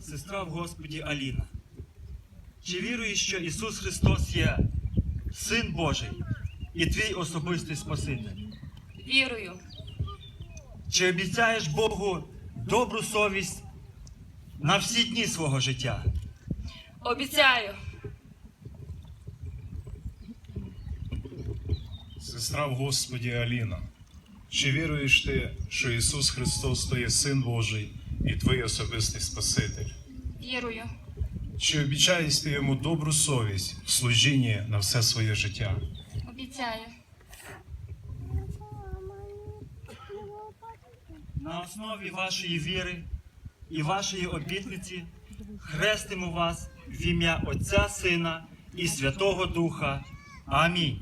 Сестра в Господі Аліна, чи віруєш, що Ісус Христос є Син Божий і твій особистий Спаситель? Вірую. Чи обіцяєш Богу добру совість на всі дні свого життя? Обіцяю. Сестра в Господі Аліна, чи віруєш ти, що Ісус Христос то є Син Божий і твій особистий Спаситель? вірую, Чи обіцяєш ти йому добру совість в служінні на все своє життя? обіцяю, На основі вашої віри і вашої обітниці хрестимо вас в ім'я Отця, Сина і Святого Духа. Амінь.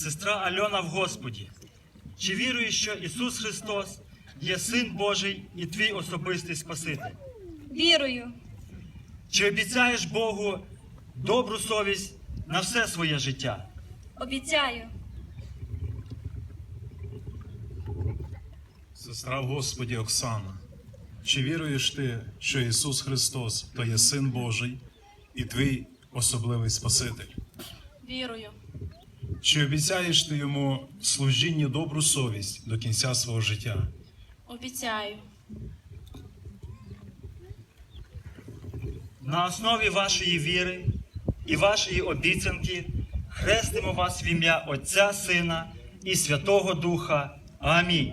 Сестра Альона в Господі. Чи віруєш, що Ісус Христос є Син Божий і твій особистий Спаситель? вірую, Чи обіцяєш Богу добру совість на все своє життя? обіцяю, Сестра в Господі Оксана, чи віруєш ти, що Ісус Христос то є Син Божий і твій особливий Спаситель? вірую, Чи обіцяєш ти йому служіння добру совість до кінця свого життя? обіцяю, На основі вашої віри і вашої обіцянки хрестимо вас в ім'я Отця, Сина і Святого Духа. Амінь.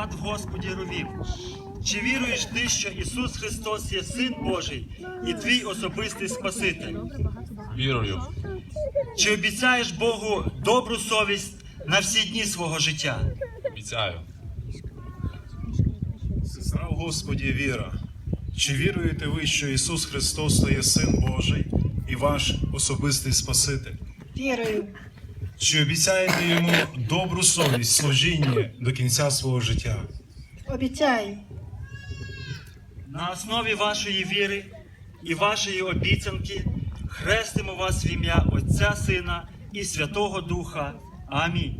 Брат в Господі ровів. Чи віруєш ти, що Ісус Христос є Син Божий і твій особистий Спаситель? Вірую, Чи обіцяєш Богу добру совість на всі дні свого життя? обіцяю, Сестра в Господі віра. Чи віруєте ви, що Ісус Христос є Син Божий і ваш особистий Спаситель? Вірую, Чи обіцяєте йому добру совість служіння до кінця свого життя? обіцяю, На основі вашої віри і вашої обіцянки хрестимо вас в ім'я Отця, Сина і Святого Духа. Амінь.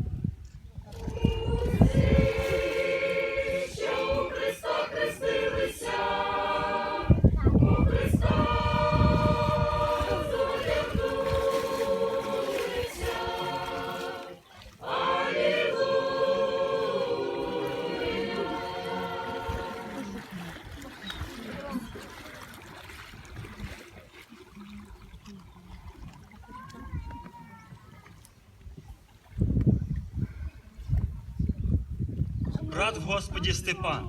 Брат Господі Степан.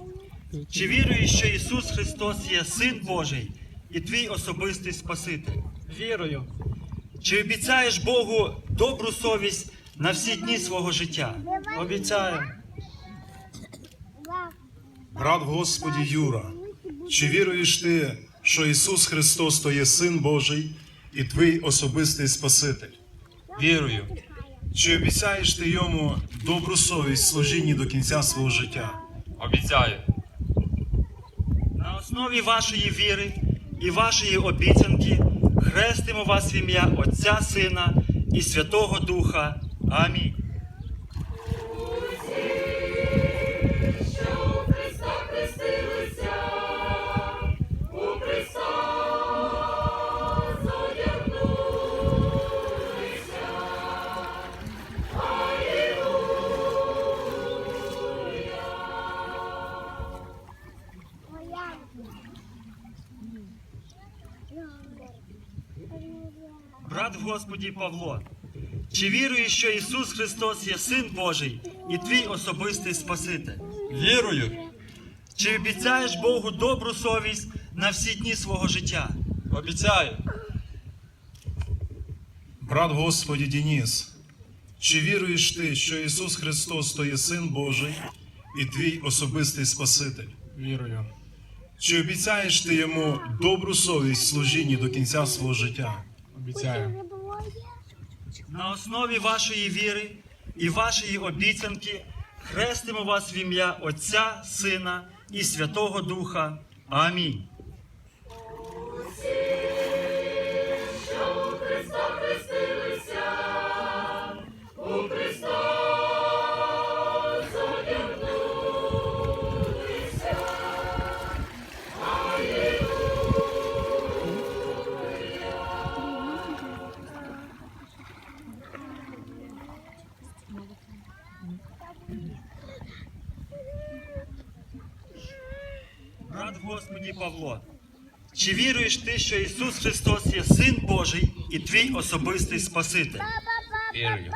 Чи віруєш, що Ісус Христос є Син Божий і твій особистий Спаситель? Вірую, Чи обіцяєш Богу добру совість на всі дні свого життя? обіцяю, Брат Господі Юра, чи віруєш ти, що Ісус Христос то є Син Божий і твій особистий Спаситель? вірую, Чи обіцяєш ти йому добру совість в служінні до кінця свого життя? обіцяю, На основі вашої віри і вашої обіцянки хрестимо вас в ім'я Отця, Сина і Святого Духа. Амінь. Брат в Господі Павло. Чи віруєш, що Ісус Христос є Син Божий і твій особистий Спаситель? Вірую. Чи обіцяєш Богу добру совість на всі дні свого життя? Обіцяю. Брат Господі Дініс, чи віруєш ти, що Ісус Христос то є Син Божий і твій особистий Спаситель? Вірую. Чи обіцяєш ти йому добру совість в служінні до кінця свого життя? Обіцяю. На основі вашої віри і вашої обіцянки хрестимо вас в ім'я Отця, Сина і Святого Духа. Амінь. Брат Господі Павло. Чи віруєш ти, що Ісус Христос є Син Божий і твій особистий Спаситель? Вірую.